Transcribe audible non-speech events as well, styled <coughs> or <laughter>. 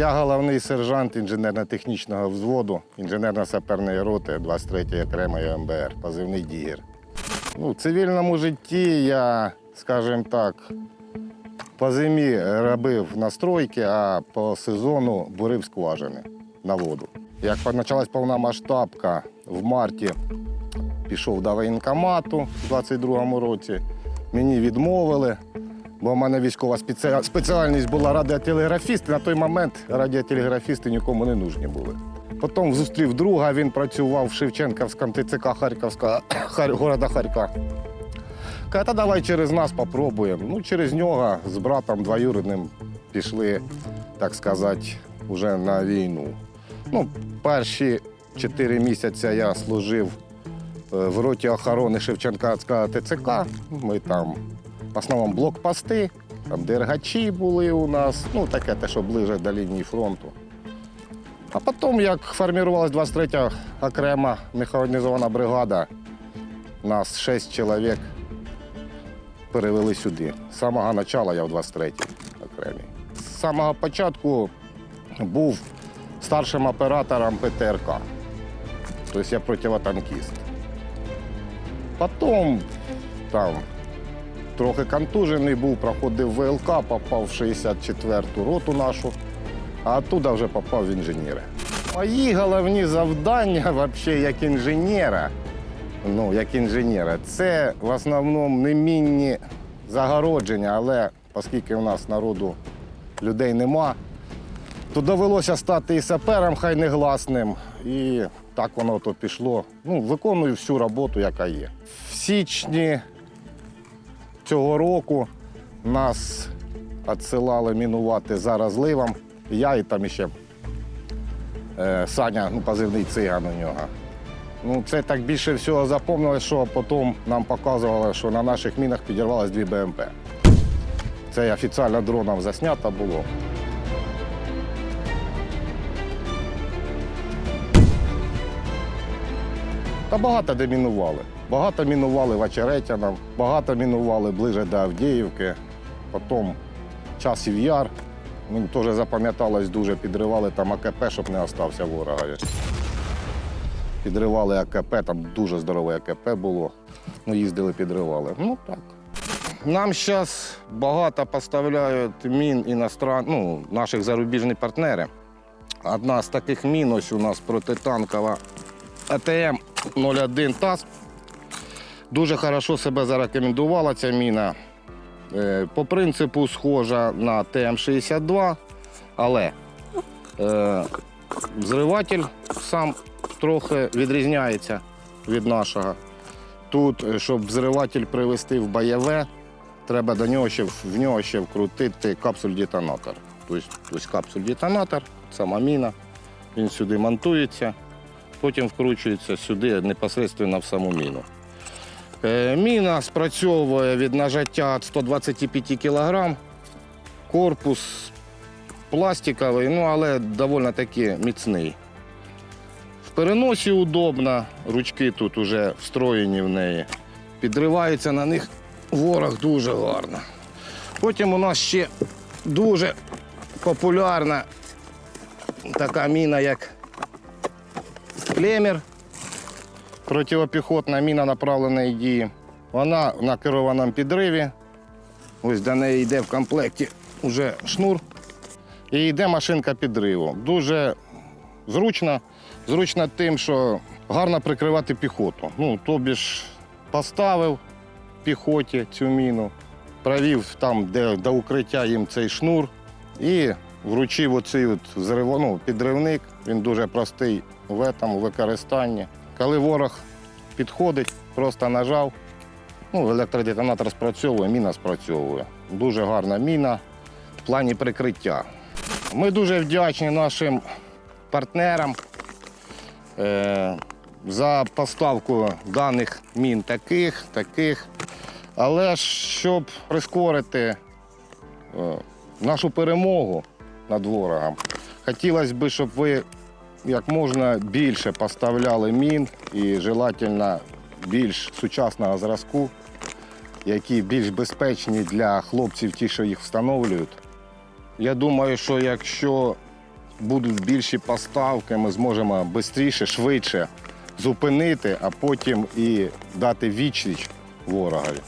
Я головний сержант інженерно-технічного взводу інженерно-саперної роти 23-ї окремої МБР, позивний Дігер. Ну, в цивільному житті я, скажімо так, по зимі робив настройки, а по сезону бурив скважини на воду. Як почалась повномасштабка, в марті пішов до воєнкомату в 22-му році. Мені відмовили, бо в мене військова спеціальність була радіотелеграфіст. На той момент радіотелеграфісти нікому не нужні були. Потім зустрів друга, він працював в Шевченківському ТЦК Харківського <coughs> Хар... города Харка. Каже, давай через нас попробуємо. Ну, через нього з братом двоюрідним пішли, так сказати, вже на війну. Ну, перші чотири місяці я служив е, в роті охорони Шевченківського ТЦК. Ми там в основному блокпости, там дергачі були у нас, ну таке те, що ближе до лінії фронту. А потім, як формувалась 23-я окрема механізована бригада, нас шість чоловік перевели сюди. З самого початку я в 23-й окремій. З самого початку був старшим оператором ПТРК. Тобто я противотанкіст. Потім там трохи контужений був, проходив ВЛК, попав в 64-ту роту нашу, а оттуда вже попав в інженери. Мої головні завдання, взагалі, як інженера, ну, як інженера, це в основному не мінні загородження, але оскільки у нас народу людей нема, то довелося стати і сапером, хай негласним. І так воно то пішло. Ну, виконую всю роботу, яка є. В січні цього року нас відсилали мінувати за розливом. Я і там ще е, Саня, ну, позивний циган у нього. Ну, це так більше всього запомнилось, що потім нам показували, що на наших мінах підірвалось дві БМП. Це офіційно дроном заснято було. Та багато де мінували. Багато мінували в багато мінували ближе до Авдіївки, потім часів яр. Мені теж запам'яталось дуже, підривали там АКП, щоб не остався ворогові. Підривали АКП, там дуже здорове АКП було. Ну, їздили, підривали. Ну так. Нам зараз багато поставляють мін іностран... ну, наших зарубіжні партнери. Одна з таких мін ось у нас протитанкова АТМ 01 ТАС. Дуже хорошо себе зарекомендувала ця міна. Е, По принципу схожа на ТМ-62, але е, взриватель сам трохи відрізняється від нашого. Тут, е, щоб взриватель привести в бойове, треба до нього ще, в нього ще вкрутити капсуль-детонатор. Тобто, капсуль-детонатор, сама міна, він сюди монтується, потім вкручується сюди непосередньо в саму міну. Е, Міна спрацьовує від нажаття 125 кг. Корпус пластиковий, ну але доволі таки міцний. В переносі удобно, ручки тут вже встроєні в неї. Підривається на них ворог дуже гарно. Потім у нас ще дуже популярна така міна, як клемер протипіхотна міна направленої дії. Вона на керованому підриві. Ось до неї йде в комплекті вже шнур. І йде машинка підриву. Дуже зручно. Зручно тим, що гарно прикривати піхоту. Ну, тобі ж поставив піхоті цю міну, провів там, де до укриття їм цей шнур і вручив оцей от взрив- ну, підривник. Він дуже простий в этом, використанні. Коли ворог підходить, просто нажав, ну, електродетонатор спрацьовує, міна спрацьовує. Дуже гарна міна в плані прикриття. Ми дуже вдячні нашим партнерам е, за поставку даних мін таких, таких. Але щоб прискорити е, нашу перемогу над ворогом, хотілося б, щоб ви як можна більше поставляли мін і желательно більш сучасного зразку, які більш безпечні для хлопців, ті, що їх встановлюють. Я думаю, що якщо будуть більші поставки, ми зможемо швидше, швидше зупинити, а потім і дати відсіч ворогові.